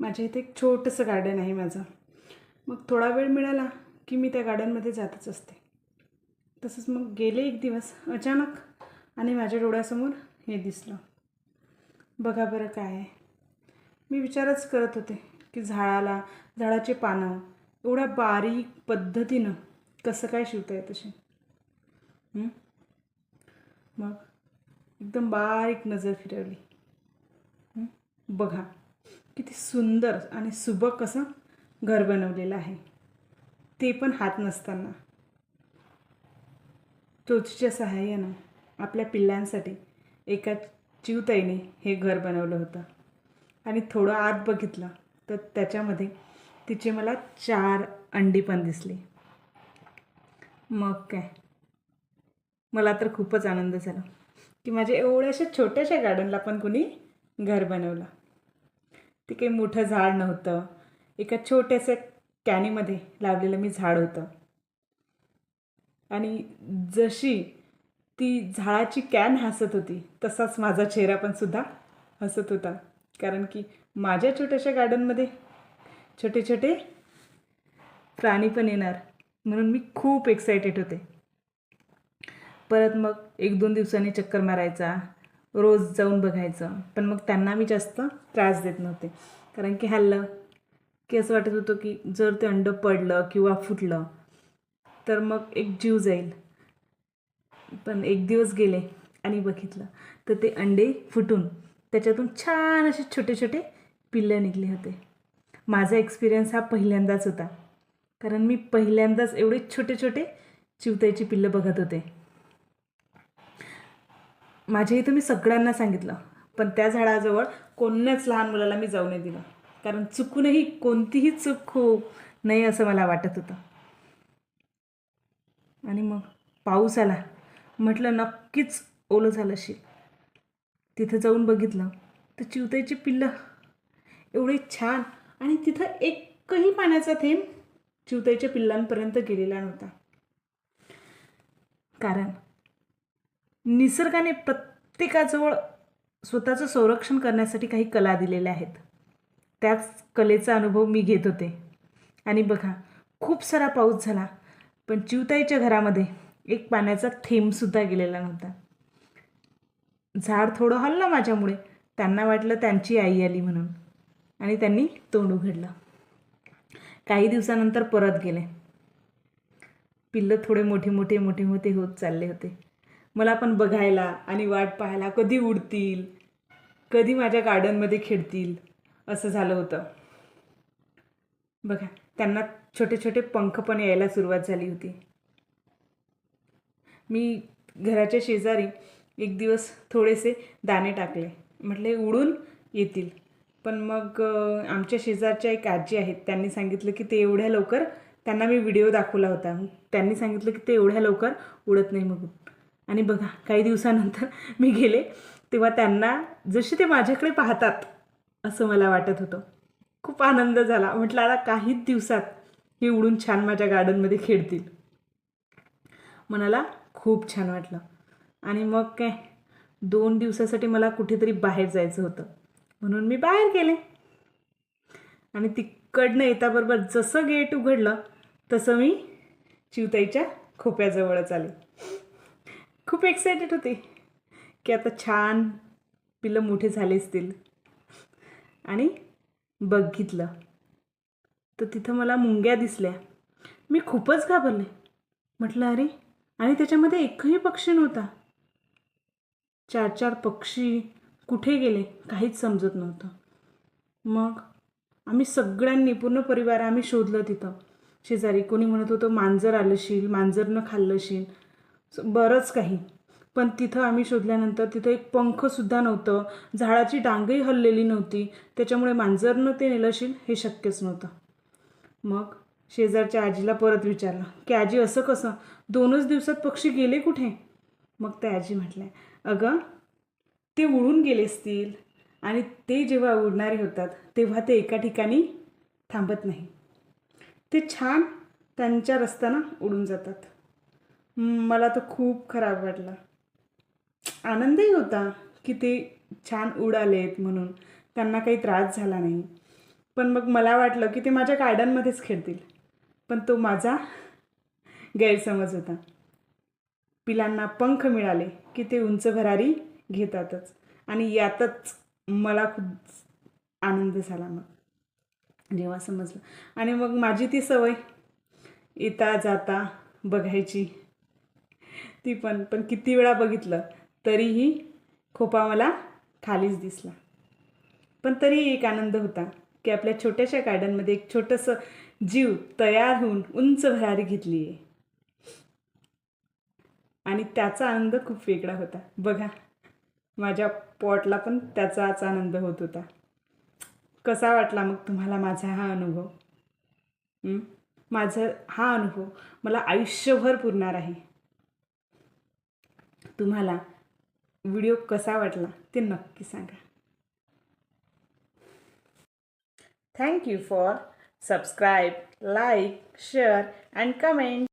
माझ्या इथे एक छोटंसं गार्डन आहे माझं. मग थोडा वेळ मिळाला की मी त्या गार्डनमध्ये जातच असते. तसंच मग गेले एक दिवस अचानक आणि माझ्या डोळ्यासमोर हे दिसलं. बघा बरं काय आहे. मी विचारच करत होते की झाडाला झाडाचे पानं एवढ्या बारीक पद्धतीनं कसं काय शिवता येत असे? मग? एकदम बारीक नजर फिरवली. बघा किती सुंदर आणि सुबक असं घर बनवलेलं आहे. ते पण हात नसताना. चोचीच्या सहाय्यानं आपल्या पिल्लांसाठी एका चिवताईने हे घर बनवलं होतं. आणि थोडं आत बघितलं तर त्याच्यामध्ये तिचे मला चार अंडी पण दिसली. मग काय? मला तर खूपच आनंद झाला की माझ्या एवढ्याशा छोट्याशा गार्डनला पण कुणी घर बनवलं. ते काही मोठं झाड नव्हतं. एका छोट्याशा कॅनीमध्ये लावलेलं मी झाड होतं. आणि जशी ती झाडाची कॅन हसत होती तसाच माझा चेहरा पण सुद्धा हसत होता. कारण की माझ्या छोट्याशा गार्डनमध्ये छोटे छोटे प्राणी पण येणार म्हणून मी खूप एक्सायटेड होते. परत मग एक दोन दिवसांनी चक्कर मारायचा रोज जाऊन बघायचं. पण मग त्यांना मी जास्त त्रास देत नव्हते. कारण की हल्लं की असं वाटत होतं की जर ते अंड पडलं किंवा फुटलं तर मग एक जीव जाईल. पण एक दिवस गेले आणि बघितलं तर ते अंडे फुटून त्याच्यातून छान असे छोटे छोटे पिल्लं निघले होते. माझा एक्सपिरियन्स हा पहिल्यांदाच होता. कारण मी पहिल्यांदाच एवढे छोटे छोटे चिवताईची पिल्लं बघत होते. माझ्या इथं मी सगळ्यांना सांगितलं. पण त्या झाडाजवळ कोणत्याच लहान मुलाला मी जाऊ नाही दिलं. कारण चुकूनही कोणतीही चूक होऊ नये असं मला वाटत होतं. आणि मग पाऊस आला. म्हटलं नक्कीच ओलं झालं असेल. तिथं जाऊन बघितलं तर चिवताईची पिल्लं. एवढे छान आणि तिथं एकही पाण्याचा थेंब चिवताईच्या पिल्लांपर्यंत गेलेला नव्हता. कारण निसर्गाने प्रत्येकाजवळ स्वतःचं संरक्षण करण्यासाठी काही कला दिलेल्या आहेत. त्याच कलेचा अनुभव मी घेत होते. आणि बघा खूप सारा पाऊस झाला पण चिवताईच्या घरामध्ये एक पाण्याचा थेंबसुद्धा गेलेला नव्हता. झाड थोडं हललं माझ्यामुळे त्यांना वाटलं त्यांची आई आली म्हणून. आणि त्यांनी तोंड उघडलं. काही दिवसानंतर परत गेले. पिल्लं थोडे मोठे मोठे मोठे मोठे होत चालले होते. मला पण बघायला आणि वाट पाहायला कधी उडतील कधी माझ्या गार्डनमध्ये खेळतील असं झालं होतं. बघा त्यांना छोटे छोटे पंख पण यायला सुरुवात झाली होती. मी घराच्या शेजारी एक दिवस थोडेसे दाणे टाकले. म्हटले उडून येतील. पण मग आमच्या शेजारच्या एक आजी आहेत त्यांनी सांगितलं की ते एवढ्या लवकर त्यांना मी व्हिडिओ दाखवला होता. त्यांनी सांगितलं की ते एवढ्या लवकर उडत नाही मग आणि बघा काही दिवसानंतर मी गेले तेव्हा त्यांना जसे ते माझ्याकडे पाहतात असं मला वाटत होतं. खूप आनंद झाला. म्हटलं आता काहीच दिवसात हे उडून छान माझ्या गार्डनमध्ये खेळतील. मनाला खूप छान वाटलं. आणि मग काय दोन दिवसासाठी मला कुठेतरी बाहेर जायचं होतं. म्हणून मी बाहेर गेले. आणि तिकडनं येताबरोबर जसं गेट उघडलं तसं मी चिवताईच्या खोप्याजवळच आले. खूप एक्सायटेड होते की आता छान पिलं मोठे झाले असतील. आणि बघितलं. तर तिथं मला मुंग्या दिसल्या. मी खूपच घाबरले. म्हटलं अरे आणि त्याच्यामध्ये एकही पक्षी नव्हता. चार चार पक्षी कुठे गेले काहीच समजत नव्हतं. मग आम्ही सगळ्यांनी पूर्ण परिवार आम्ही शोधलं तिथं. शेजारी कोणी म्हणत होतं मांजर आलं शील मांजरनं खाल्लं शील. बरंच काही. पण तिथं आम्ही शोधल्यानंतर तिथं एक पंखसुद्धा नव्हतं. झाडाची डांगही हललेली नव्हती. त्याच्यामुळे मांजरनं ते नेलंशील हे शक्यच नव्हतं. मग शेजारच्या आजीला परत विचारलं की आजी असं कसं? दोनच दिवसात पक्षी गेले कुठे? मग त्या आजी म्हटल्या अगं ते उडून गेले असतील. आणि ते जेव्हा उडणारे होतात तेव्हा ते एका ठिकाणी थांबत नाही. ते छान त्यांच्या रस्त्यानं उडून जातात. मला तो खूप खराब वाटला. आनंदही होता की ते छान उडाले आहेत म्हणून. त्यांना काही त्रास झाला नाही. पण मग मला वाटलं की ते माझ्या गार्डनमध्येच खेळतील. पण तो माझा गैरसमज होता. पिलांना पंख मिळाले की ते उंच भरारी घेतातच. आणि यातच मला खूप आनंद झाला मग. जेव्हा समजलं. आणि मग माझी ती सवय. येता जाता बघायची. ती पण पण किती वेळा बघितलं तरीही खोपा मला खालीच दिसला. पण तरी एक आनंद होता की आपल्या छोट्याशा गार्डनमध्ये एक छोटंसं जीव तयार होऊन उंच भरारी घेतली आहे आणि त्याचा आनंद खूप वेगळा होता. बघा माझ्या पॉटला पण त्याचाच आनंद होत होता. कसा वाटला मग तुम्हाला माझा हा अनुभव? माझा हा अनुभव मला आयुष्यभर पुरणार आहे. तुम्हाला व्हिडिओ कसा वाटला ते नक्की सांगा. Thank you for subscribe like share and comment